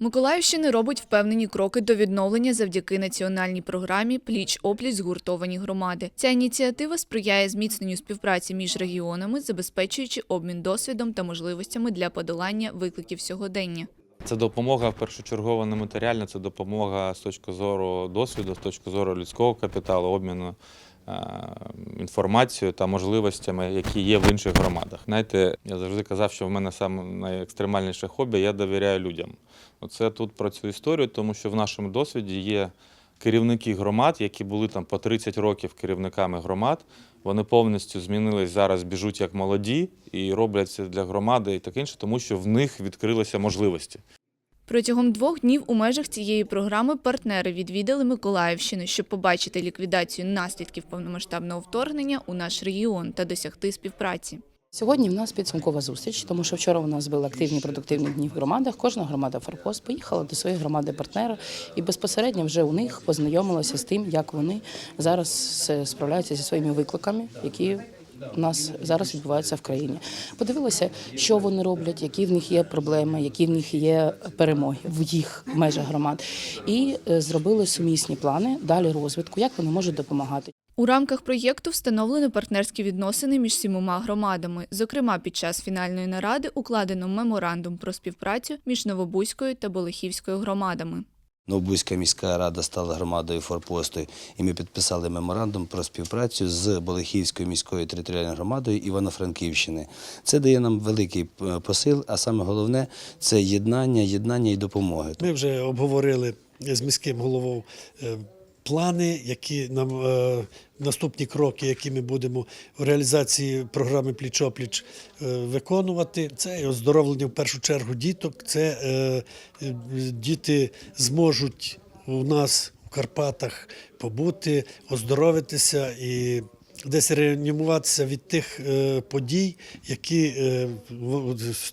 Миколаївщина робить впевнені кроки до відновлення завдяки національній програмі Пліч опліч згуртовані громади. Ця ініціатива сприяє зміцненню співпраці між регіонами, забезпечуючи обмін досвідом та можливостями для подолання викликів сьогодення. Це допомога першочергово не матеріальна, це допомога з точки зору досвіду, з точки зору людського капіталу, обміну інформацією та можливостями, які є в інших громадах. Знаєте, я завжди казав, що в мене саме найекстремальніше хобі я довіряю людям. Оце тут про цю історію, тому що в нашому досвіді є керівники громад, які були там по 30 років керівниками громад. Вони повністю змінились зараз, біжуть як молоді і роблять це для громади і таке інше, тому що в них відкрилися можливості. Протягом двох днів у межах цієї програми партнери відвідали Миколаївщину, щоб побачити ліквідацію наслідків повномасштабного вторгнення у наш регіон та досягти співпраці. Сьогодні в нас підсумкова зустріч, тому що вчора у нас були активні продуктивні дні в громадах. Кожна громада Форпост поїхала до своєї громади партнера і безпосередньо вже у них познайомилася з тим, як вони зараз справляються зі своїми викликами, які у нас зараз відбуваються в країні. Подивилися, що вони роблять, які в них є проблеми, які в них є перемоги в їх межах громад, і е, зробили сумісні плани далі розвитку, як вони можуть допомагати. У рамках проєкту встановлено партнерські відносини між сімома громадами. Зокрема, під час фінальної наради укладено меморандум про співпрацю між Новобузькою та Болихівською громадами. Новобузька міська рада стала громадою форпосту, і ми підписали меморандум про співпрацю з Болихівською міською територіальною громадою Івано-Франківщини. Це дає нам великий е, посил, а саме головне це єднання, єднання і допомоги. Ми вже обговорили з міським головою е, плани, які нам е, наступні кроки, які ми будемо у реалізації програми Пліч-опліч е, виконувати. Це і оздоровлення в першу чергу діток. Це е, діти зможуть у нас в Карпатах побути, оздоровитися і. Десь реанімуватися від тих е, подій, які е,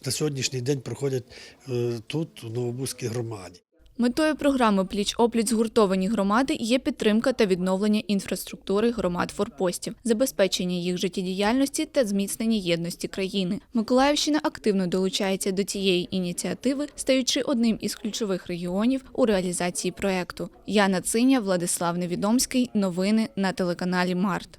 на сьогоднішній день проходять е, тут, у Новобузькій громаді. Метою програми Пліч опліч згуртовані громади є підтримка та відновлення інфраструктури громад форпостів, забезпечення їх життєдіяльності та зміцнення єдності країни. Миколаївщина активно долучається до цієї ініціативи, стаючи одним із ключових регіонів у реалізації проекту. Яна Циня, Владислав Невідомський. Новини на телеканалі Март.